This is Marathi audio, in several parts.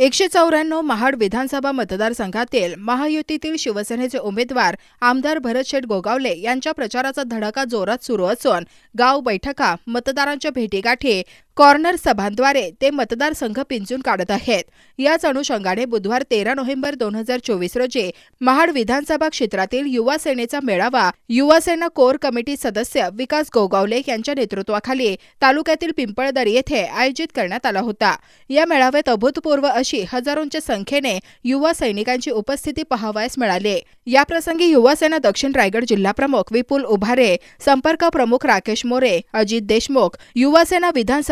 एकशे चौऱ्याण्णव महाड विधानसभा मतदारसंघातील महायुतीतील शिवसेनेचे उमेदवार आमदार भरत शेठ गोगावले यांच्या प्रचाराचा धडाका जोरात सुरू असून गाव बैठका मतदारांच्या भेटीगाठी कॉर्नर सभांद्वारे ते मतदारसंघ पिंजून काढत आहेत. याच अनुषंगाने बुधवार तेरा नोव्हेंबर दोन हजार चोवीस रोजी महाड विधानसभा क्षेत्रातील युवा सेनेचा मेळावा युवा सेना कोर कमिटी सदस्य विकास गोगावले यांच्या नेतृत्वाखाली तालुक्यातील पिंपळदरी येथे आयोजित करण्यात आला होता. या मेळाव्यात अभूतपूर्व अशी हजारोंच्या संख्येने युवा सैनिकांची उपस्थिती पाहावयास मिळाली. याप्रसंगी युवा सेना दक्षिण रायगड जिल्हा प्रमुख विपुल उभारे संपर्क प्रमुख राकेश मोरे अजित देशमुख युवा सेना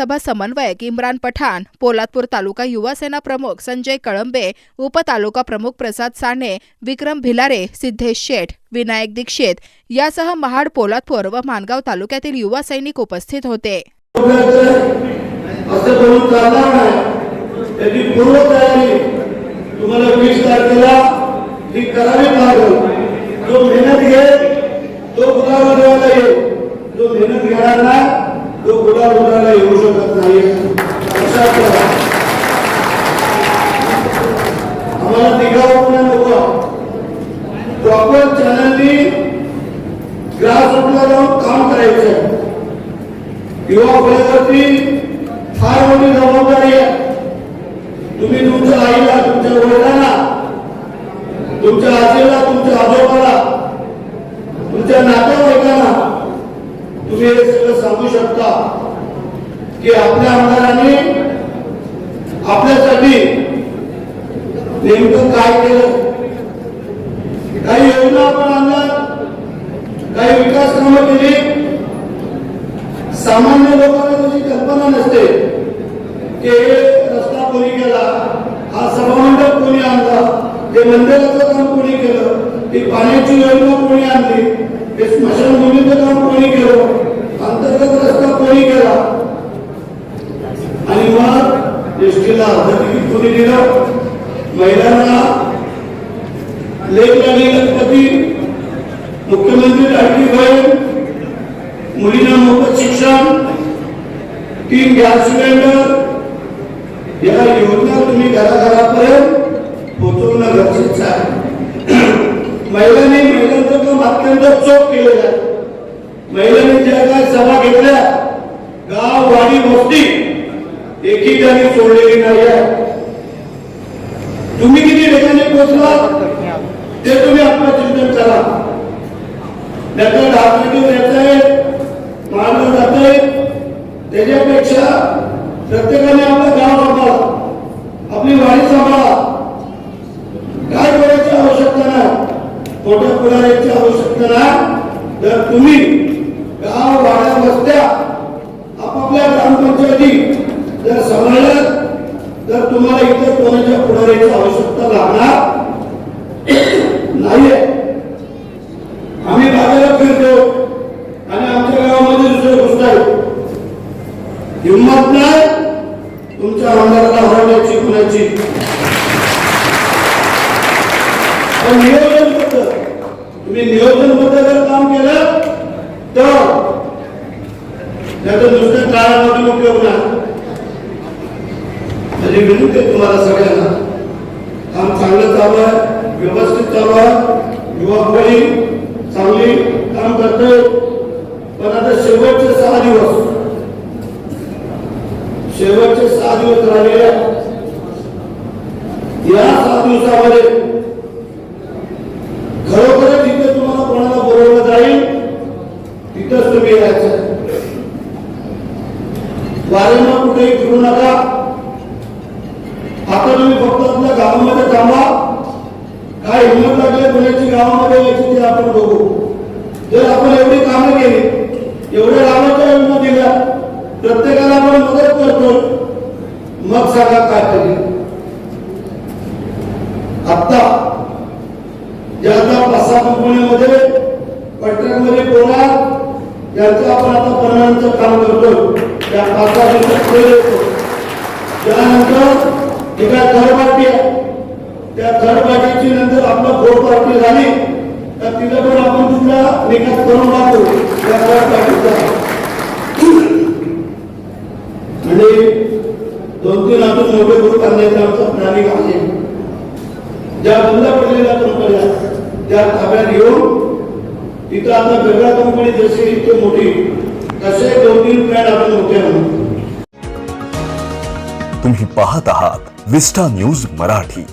विधानसभा समन्वयक इम्रान पठाण पोलादपूर तालुका युवा सेना प्रमुख संजय कळंबे उपतालुका प्रमुख प्रसाद साने विक्रम भिलारे सिद्धेश शेठ विनायक दीक्षित यासह महाड पोलादपूर व मानगाव तालुक्यातील युवा सैनिक उपस्थित होते. असं तुम्हाला वीस तारखेला ही करावी लागेल. जो मेहनत घेईल तो गुलाब देवाला येईल? जो मेहनत घेणार नाही तो गुलाब उडवायला येऊ शकत नाही आम्हाला तिघावर नको? प्रॉपर चॅनलनी ग्रास जाऊन काम करायचं युवा पिढीवरती फार मोठी जबाबदारी आहे. तुम्ही तुमच्या आईला तुमच्या वडिलांना तुमच्या आजीला तुमच्या आजोबाला तुमच्या नातेवाईकांना तुम्ही हे सगळं सांगू शकता की आपल्या आमदारांनी आपल्यासाठी नेमकं काय केलं? काही योजना आपण आणल्या काही विकास कामं केली. सामान्य लोकांना त्याची कल्पना नसते की रस्ता कोणी केला हा सभामंडप कोणी आणला हे मंदिराचं काम कोणी केलं ही पाण्याची योजना कोणी आणली हे स्मशानभूमीचं काम कोणी केलं अंतर्गत रस्ता कोणी केला आणि मग एसटीला कोणी दिलं महिलांना लेख लागली गणपती मुख्यमंत्री लाडकी बहीण मुलींना मोफत शिक्षण तीन गॅस सिलेंडर या योजना तुम्ही घराघरापर्यंत पोहोचवणं गरजेचं आहे. महिलांनी महिलांचं काम अत्यंत चोख केलेलं आहे महिलांनी ज्या काय सभा घेतल्या गाव वाडी वस्ती एकही त्यांनी सोडलेली नाही आहे. तुम्ही किती ठिकाणी पोहोचला ते तुम्ही आत्मचिंतन करा त्याचा डाकटिकीवर येत आहे मारलं जात आहे. त्याच्यापेक्षा प्रत्येकाने आपलं गाव सांभाळा. आपली वाडी सांभाळा. काय करायची आवश्यकता नाही? फोटो पुढाऱ्याची आवश्यकता नाही? तर तुम्ही नाहीये. आम्ही बाजारात फिरतो आणि आमच्या गावामध्ये दुसरे गोष्ट हिंमत नाही तुमच्या आमदाराला हरवण्याची कुणाची. पण नियोजनबद्ध तुम्ही नियोजनबद्ध जर काम केलं तर त्याचं नुसतं काळामध्ये उपयोग नाही माझी म्हणजे विनंती तुम्हाला सगळ्यांना. काम चांगलं चालू आहे व्यवस्थित चालू युवा मुली चांगली काम करते पण आता शेवटचे सहा दिवस. शेवटचे सहा दिवस राहिले. या सहा दिवसामध्ये खरोखरच जिथे तुम्हाला कोणाला बोलवलं जाईल? तिथंच तुम्ही यायचं. वारंवार कुठेही फिरू नका. आता तुम्ही फक्त आपल्या गावामध्ये थांबा. काय हिंमत लागले पुण्याची गावामध्ये यायची ते आपण बघू. जर आपण एवढी कामं केली एवढ्या लाभाच्या योजना दिल्या प्रत्येकाला आपण मदत करतो मग सांगा काय करेल आता ज्या आता पाच सहा कंपनीमध्ये कॉन्ट्रॅक्टमध्ये पोरा यांचं आपण आता परमानंटचं काम करतो त्या पाच सहा दिवसात येतो. त्यानंतर एका थर्ड पार्टी आहे. त्या थर्ड पार्टीची टाकू त्या थर्ड पार्टीचा आणि दोन तीन अजून मोठे ग्रुप आणण्याचा आमचा प्लॅनिंग आहे ज्या बंद पडलेल्या कंपन्या त्या ताब्यात घेऊन तिथं आता वेगळ्या कंपनी जशी इथे मोठी तसे दोन तीन प्लॅन आपण मोठे तुम्ही पाहत आहात। Vista News Marathi.